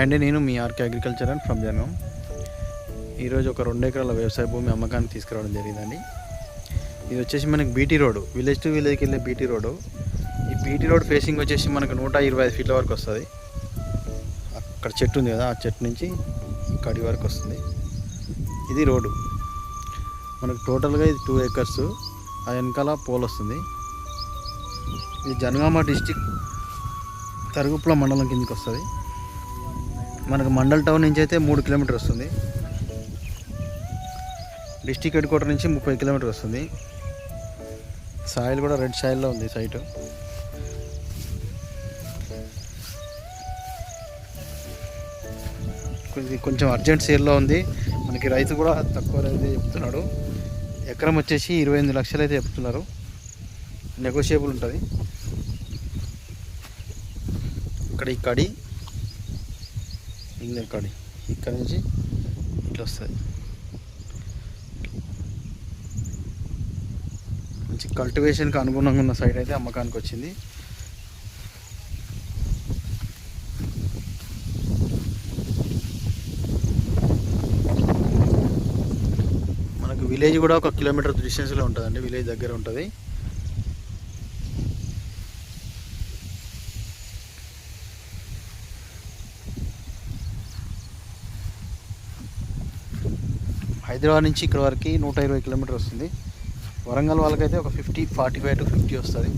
And నేను మీ RK agriculture and from జనం ఈరోజు ఒక రెండు ఎకరాల వ్యవసాయ భూమి అమ్మకానికి తీసుకురావడం జరిగిందండి. ఇది వచ్చేసి మనకి బీటీ రోడ్ విలేజ్ టు విలేజ్కి వెళ్ళే బీటీ రోడ్డు ఈ బీటీ రోడ్ ఫేసింగ్ వచ్చేసి మనకు నూట ఇరవై ఐదు ఫీట్ల వరకు వస్తుంది. అక్కడ చెట్టు ఉంది కదా ఆ చెట్టు నుంచి ఇక్కడి వరకు వస్తుంది. ఇది రోడ్డు మనకు టోటల్గా ఇది టూ ఏకర్స్ ఆ వెనకాల పోల్ వస్తుంది. ఇది జనగామ డిస్టిక్ తరుగుపుల మండలం కిందకి వస్తుంది. మనకు మండల్ టౌన్ నుంచి అయితే మూడు కిలోమీటర్ వస్తుంది. డిస్టిక్ హెడ్ క్వార్టర్ నుంచి ముప్పై కిలోమీటర్ వస్తుంది. సాయిల్ కూడా రెడ్ సాయిల్లో ఉంది సైట్. కొంచెం కొంచెం అర్జెంట్ సేల్లో ఉంది. మనకి రైతు కూడా తక్కువ రైతు చెప్తున్నాడు. ఎకరం వచ్చేసి ఇరవై ఎనిమిది లక్షలు అయితే చెప్తున్నారు. నెగోషియబుల్ ఉంటుంది. ఇక్కడ ఈ కడి ఇంజన్ కాడి. ఇక్కడ నుంచి ఇట్లా వస్తుంది. మంచి కల్టివేషన్కి అనుగుణంగా ఉన్న సైడ్ అయితే అమ్మకానికి వచ్చింది. మనకు విలేజ్ కూడా ఒక కిలోమీటర్ డిస్టెన్స్లో ఉంటుందండి. విలేజ్ దగ్గర ఉంటుంది. హైదరాబాద్ నుంచి ఇక్కడ వరకు నూట ఇరవై కిలోమీటర్ వస్తుంది. వరంగల్ వాళ్ళకైతే ఒక fifty forty five to fifty వస్తుంది.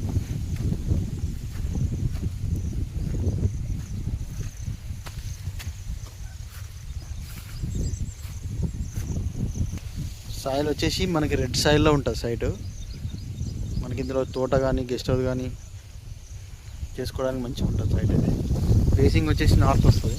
సాయిల్ వచ్చేసి మనకి రెడ్ సాయిల్లో ఉంటుంది సైట్. మనకి ఇందులో తోట కానీ గెస్ట్ హౌస్ కానీ చేసుకోవడానికి మంచిగా ఉంటుంది సైట్ అయితే. ఫేసింగ్ వచ్చేసి నార్త్ వస్తుంది.